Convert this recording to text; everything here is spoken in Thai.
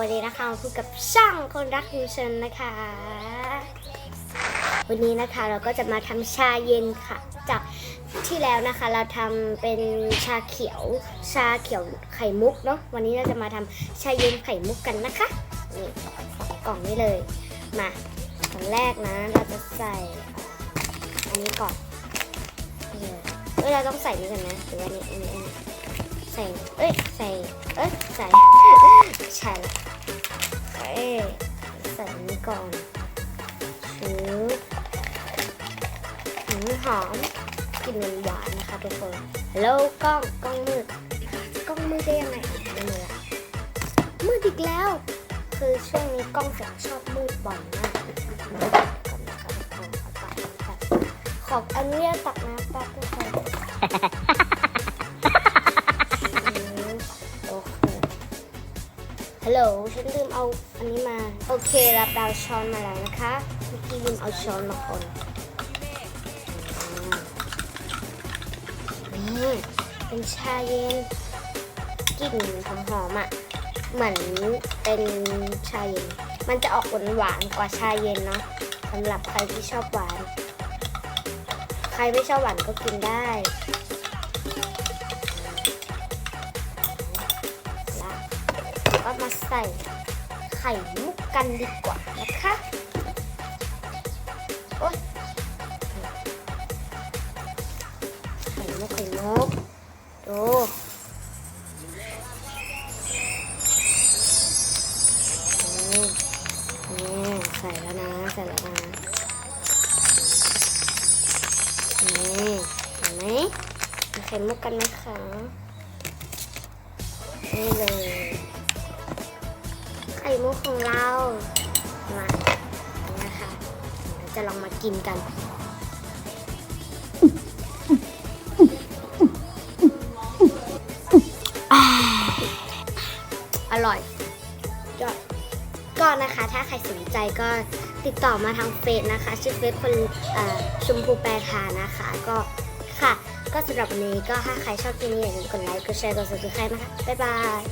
วันนี้นะคะมาพบกับช่างคนรักยูเชนนะคะ วันนี้นะคะเราก็จะมาทำชาเย็นค่ะ จากที่แล้วนะคะเราทำเป็นชาเขียว ชาเขียวไข่มุกเนาะวันนี้เราจะมาทำชาเย็นไข่มุกกันนะคะนี่กล่องนี้เลยมาตอนแรกนะเราจะใส่อันนี้ก่อนเลยเอ้ยเราต้องใส่นี่กันนะหรือว่านี่อันนี้อันนี้ ใส่ เอ้ย ใส่ เอ้ย ใส่ใช่ละเอ้ย ใส่นี้ก่อนชื้อหืมหอมกลิ่นหวานๆนะคะทุกคนฮัลโหลกล้องกล้องมืดกล้องมืดได้ยังไงไม่มืดละมืดอีกแล้ว คือช่วงนี้กล้องแสงชอบมืดบ่อยมากก่อนะขอตัดตัดขอนุญาตตักน้ำแป๊บทุกคน ฮัลโหล ฉันลืมเอาอันนี้มา โอเครับดาวช้อนมาแล้วนะคะ เมื่อกี้ลืมเอาช้อนมาคนนี่เป็นชาเย็นกลิ่นหอมๆอะ เหมือนเป็นชาเย็น มันจะออกหวานหวานๆกว่าชาเย็นเนาะสำหรับใครที่ชอบหวาน ใครไม่ชอบหวานก็กินได้ ใส่ไข่มุกกันดีกว่านะคะโอ๊ยไข่มุกไข่มุกดูนี่ใส่แล้วนะใส่แล้วนะนี่เห็นไหมมีไข่มุกกันนะคะนี่เลย ข่มุกของเรามานี่นะคะเดี๋ยวจะลองมากินกันอร่อยยอดก็นะคะ ถ้าใครสนใจก็ติดต่อมาทางเฟซนะคะ ชื่อเฟซคนชมพูแปรทานะคะ ก็ค่ะ ก็สำหรับวันนี้ก็ถ้าใครชอบคลิปนี้อย่าลืมกดไลค์ กดแชร์ กด subscribe นะคะ บ๊ายบาย